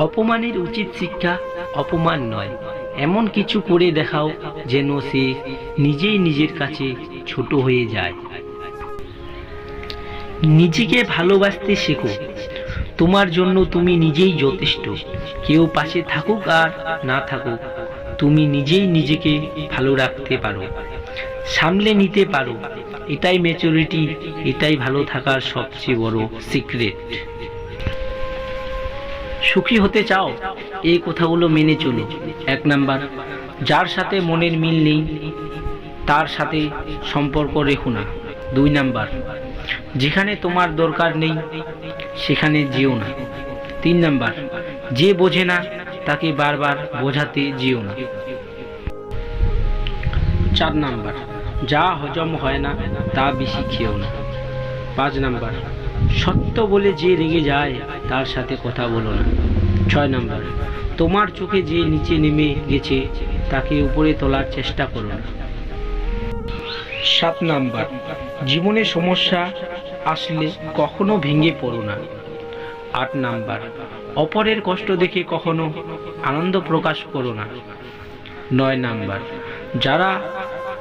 অপমানের উচিত শিক্ষা অপমান নয়। এমন কিছু করে দেখাও যেন সে নিজেই নিজের কাছে ছোট হয়ে যায়। নিজেকে ভালোবাসতে শেখো। তোমার জন্য তুমি নিজেই যথেষ্ট। কেউ পাশে থাকুক আর না থাকুক, তুমি নিজেই নিজেকে ভালো রাখতে পারো। সামলে নিতে পারো। এটাই ম্যাচুরিটি এটাই ভালো থাকার সবচেয়ে বড় সিক্রেট সুখী হতে চাও, এই কথাগুলো মেনে চলো। এক নাম্বার, যার সাথে মনের মিল নেই, তার সাথে সম্পর্ক রেখো না। দুই নাম্বার, যেখানে তোমার দরকার নেই, সেখানে যেও না। তিন নাম্বার, যে বোঝে না, তাকে বারবার বোঝাতে যেও না। চার নাম্বার, যা হজম হয় না, তা বেশি খেও না। পাঁচ নাম্বার সত্য বলে যে রেগে যায়, তার সাথে কথা বলো না। ছয় নাম্বার, তোমার চোখে যে নিচে নেমে গেছে, তাকে উপরে তোলার চেষ্টা করো না। সাত নাম্বার, জীবনে সমস্যা আসলে কখনো ভেঙে পড়ো না। আট নাম্বার, অপরের কষ্ট দেখে কখনো আনন্দ প্রকাশ করো না। নয় নাম্বার, যারা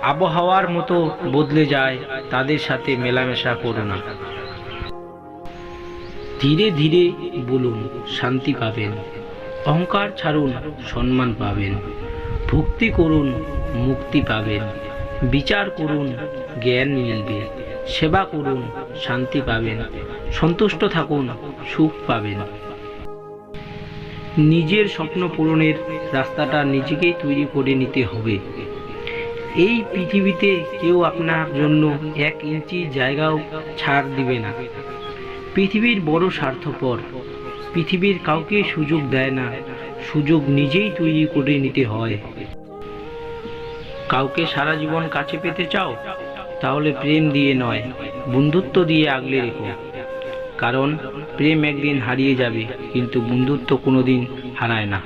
আবহাওয়ার মতো বদলে যায়, তাদের সাথে মেলামেশা করো না। ধীরে ধীরে বলুন, শান্তি পাবেন। অহংকার ছাড়ুন, সম্মান পাবেন। ভক্তি করুন, মুক্তি পাবেন। বিচার করুন, জ্ঞান মিলবে। সেবা করুন, শান্তি পাবেন। সন্তুষ্ট থাকুন, সুখ পাবেন। নিজের স্বপ্ন পূরণের রাস্তাটা নিজেকেই তৈরি করে নিতে হবে। এই পৃথিবীতে কেউ আপনার জন্য এক ইঞ্চি জায়গাও ছাড় দিবে না। পৃথিবীর বড় স্বার্থপর। পৃথিবীর কাউকে সুযোগ দেয় না। সুযোগ নিজেই তৈরি করে নিতে হয়। কাউকে সারা জীবন কাছে পেতে চাও, তাহলে প্রেম দিয়ে নয়, বন্ধুত্ব দিয়ে আগলে রেখো। কারণ প্রেম একদিন হারিয়ে যাবে, কিন্তু বন্ধুত্ব কোনোদিন হারায় না।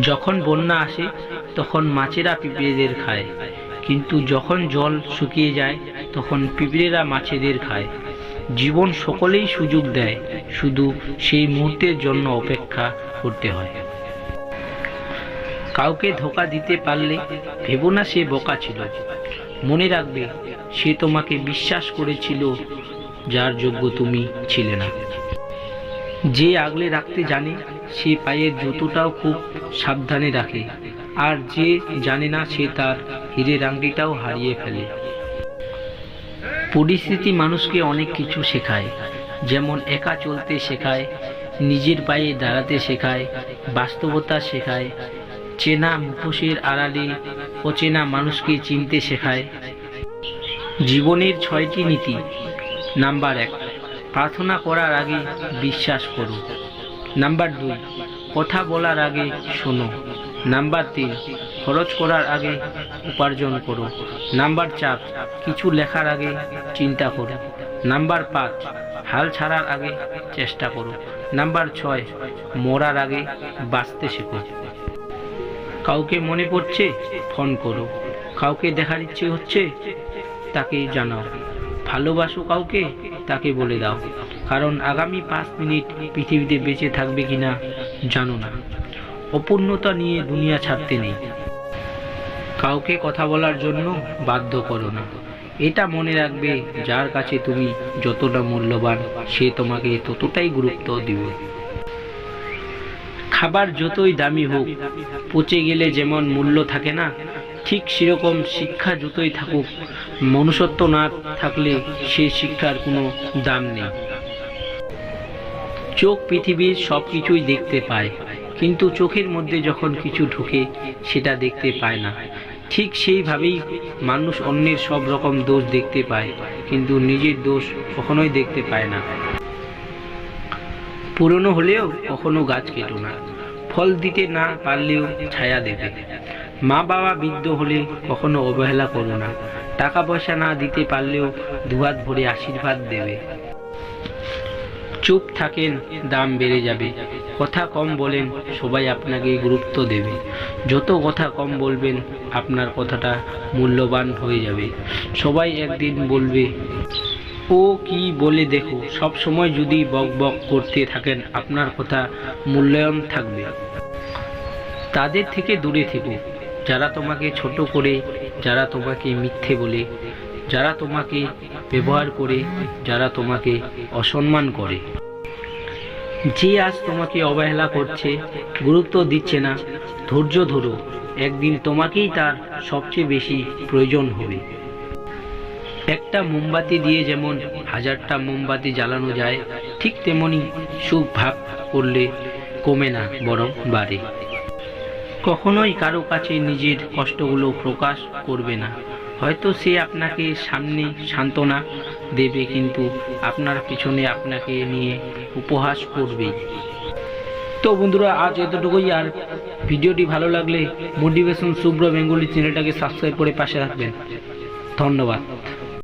যখন বন্যা আসে, তখন মাছেরা পিঁপড়েদের খায়। কিন্তু যখন জল শুকিয়ে যায় তখন পিঁপড়েরা মাছেদের খায়। জীবন সকলেই সুযোগ দেয়, শুধু সেই মুহূর্তের জন্য অপেক্ষা করতে হয়। কাউকে ধোকা দিতে পারলে ভেবো না সে বোকা ছিল। মনে রাখবে, সে তোমাকে বিশ্বাস করেছিল, যার যোগ্য তুমি ছিলে না। যে আগলে রাখতে জানে, সে পায়ের জুতোটাও খুব সাবধানে রাখে। আর যে জানে না, সে তার হীরের আংটিটাও হারিয়ে ফেলে। পরিস্থিতি মানুষকে অনেক কিছু শেখায়। যেমন একা চলতে শেখায়, নিজের পায়ে দাঁড়াতে শেখায়, বাস্তবতা শেখায়, চেনা মুখোশের আড়ালে অচেনা মানুষকে চিনতে শেখায়। জীবনের ছয়টি নীতি। নাম্বার এক, প্রার্থনা করার আগে বিশ্বাস করো। নাম্বার দুই, কথা বলার আগে শোনো। নাম্বার তিন, খরচ করার আগে উপার্জন করো। নাম্বার চার, কিছু লেখার আগে চিন্তা করো। নাম্বার পাঁচ, হাল ছাড়ার আগে চেষ্টা করো। নাম্বার ছয়, মরার আগে বাঁচতে শেখো। কাউকে মনে পড়ছে, ফোন করো। কাউকে দেখার ইচ্ছে হচ্ছে, তাকে জানাও। ভালোবাসো কাউকে, তাকে বলে দাও। কারণ আগামী পাঁচ মিনিট পৃথিবীতে বেঁচে থাকবে কিনা জানো না। অপূর্ণতা নিয়ে দুনিয়া ছাড়তে নেই। কাউকে কথা বলার জন্য বাধ্য করো না। এটা মনে রাখবে, যার কাছে তুমি যতটা মূল্যবান, সে তোমাকে ততটাই গুরুত্ব দিবে। খাবার যতই দামি হোক, পচে গেলে যেমন মূল্য থাকে না, ঠিক সেরকম শিক্ষা যতই থাকুক, মনুষ্যত্ব না থাকলে সে শিক্ষার কোনো দাম নেই। চোখ পৃথিবীর সব কিছুই দেখতে পায়। কিন্তু চোখের মধ্যে যখন কিছু ঢুকে, সেটা দেখতে পায় না। ঠিক সেইভাবেই মানুষ অন্যের সব রকম দোষ দেখতে পায়, কিন্তু নিজের দোষ কখনোই দেখতে পায় না। পুরনো হলেও কখনো গাছ কেটো না। ফল দিতে না পারলেও ছায়া দেবে। মা বাবা বৃদ্ধ হলে কখনো অবহেলা করো না। টাকা পয়সা না দিতে পারলেও দুহাত ভরে আশীর্বাদ দেবে। চুপ থাকেন, দাম বেড়ে যাবে। কথা কম বলেন, সবাই আপনাকে গুরুত্ব দেবে। যত কথা কম বলবেন, আপনার কথাটা মূল্যবান হয়ে যাবে। সবাই একদিন বলবে, ও কি বলে দেখো, সব সময় যদি বক বক করতে থাকেন, আপনার কথা মূল্যায়ন থাকবে। তাদের থেকে দূরে থেকো। যারা তোমাকে ছোট করে, যারা তোমাকে মিথ্যে বলে, যারা তোমাকে ব্যবহার করে, যারা তোমাকে অসম্মান করে। যে আজ তোমাকে অবহেলা করছে, গুরুত্ব দিচ্ছে না, ধৈর্য ধরো। একদিন তোমাকেই তার সবচেয়ে বেশি প্রয়োজন হবে। একটা মোমবাতি দিয়ে যেমন হাজারটা মোমবাতি জ্বালানো যায়, ঠিক তেমনি সুখ ভাগ করলে কমে না, বরং বাড়ে। কখনোই কারও কাছে নিজের কষ্টগুলো প্রকাশ করবে না। হয়তো সে আপনাকে সামনে সান্ত্বনা দেবে কিন্তু আপনার পিছনে আপনাকে নিয়ে উপহাস করবে। তো বন্ধুরা, আজ এতটুকুই। আর ভিডিওটি ভালো লাগলে মোটিভেশন শুভ্র বেঙ্গলি চ্যানেলটাকে সাবস্ক্রাইব করে পাশে রাখবেন ধন্যবাদ।